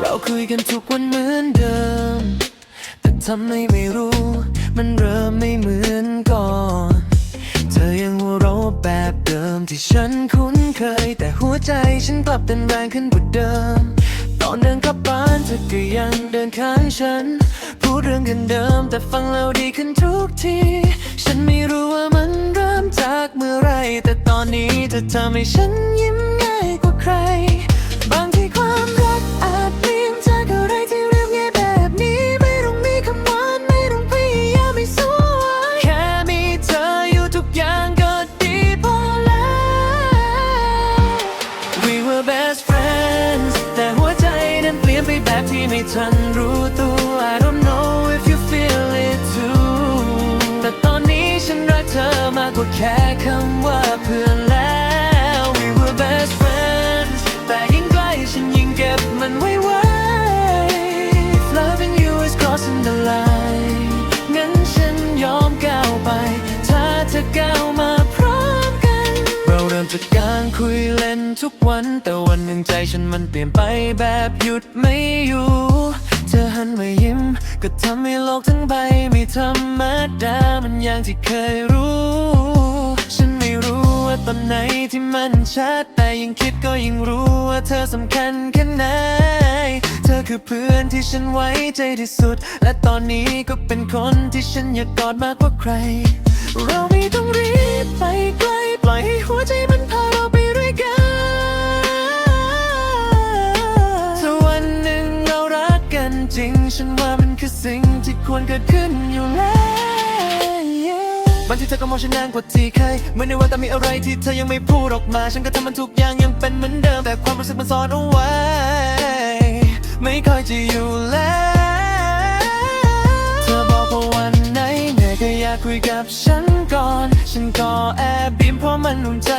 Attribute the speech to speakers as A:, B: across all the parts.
A: เราคุยกันทุกวันเหมือนเดิม แต่ทำไมไม่รู้ มันเริ่มไม่เหมือนก่อน เธอยังหัวเราะแบบเดิมที่ฉันคุ้นเคย แต่หัวใจฉันกลับเต้นแรงขึ้นกว่าเดิม ตอนเดินกลับบ้านเธอก็ยังเดินข้างฉัน พูดเรื่องกันเดิมแต่ฟังแล้วดีขึ้นทุกที ฉันไม่รู้ว่ามันเริ่มจากเมื่อไร แต่ตอนนี้เธอทำให้ฉันยิ้ม ที่ไม่ทันรู้ตัว I don't know if you feel it too แต่ตอนนี้ฉันรักเธอมากกว่าแค่คำว่าเพื่อนแล้ว We were best friends แต่ยิ่งใกล้ฉันยิ่งเก็บมันไว้ไว้ If loving you is crossing the line งั้นฉันยอมก้าวไป ถ้าเธอก้าวมาพร้อมกัน เราเริ่มจากการคุยเล่นทุกวัน แต่วันหนึ่งใจฉันมันเปลี่ยนไปแบบหยุดไม่อยู่ หันมายิ้ม ก็ทำให้โลกทั้งใบไม่ธรรมดามันอย่างที่เคยรู้ ฉันไม่รู้ว่าตอนไหนที่มันชัดแต่ยิ่งคิดก็ยิ่งรู้ว่าเธอสำคัญแค่ไหน เธอคือเพื่อนที่ฉันไว้ใจที่สุด และตอนนี้ก็เป็นคนที่ฉันอยากกอดมากกว่าใคร เราไม่ต้องรีบไปไกลปล่อยให้หัวใจมันพา ริง ฉันว่ามันคือสิ่งที่ควรเกิดขึ้นอยู่แล้วบางทีเธอก็มองฉันนานกว่าที่เคยเหมือนในว่าแต่มีอะไรที่เธอยังไม่พูดออกมา ฉันก็ทำมันทุกอย่างยังเป็นเหมือนเดิม แต่ความรู้สึกมันซ่อนเอาไว้ ไม่ค่อยจะอยู่แล้วเธอบอกว่าวันไหนเหนก็อยากคุยกับฉันก่อน ฉันก็แอบบีมเพราะมันอุ่นใจ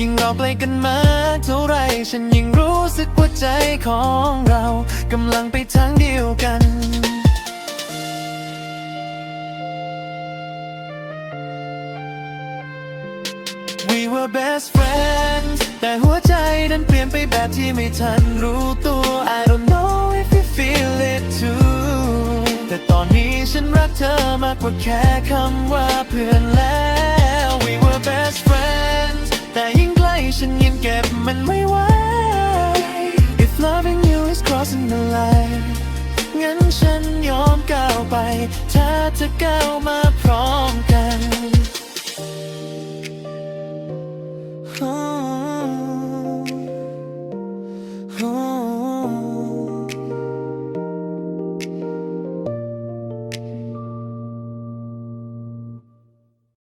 A: ยิ่งเราใกล้กันมากเท่าไร ฉันยิ่งรู้สึกว่าใจของเรากำลังไปทางเดียวกัน We were best friends แต่หัวใจนั้นเปลี่ยนไปแบบที่ไม่ทันรู้ตัว I don't know if you feel it too แต่ตอนนี้ฉันรักเธอมากกว่าแค่คำว่าเพื่อน ไปถ้าจะก้าวมาพร้อมกัน oh.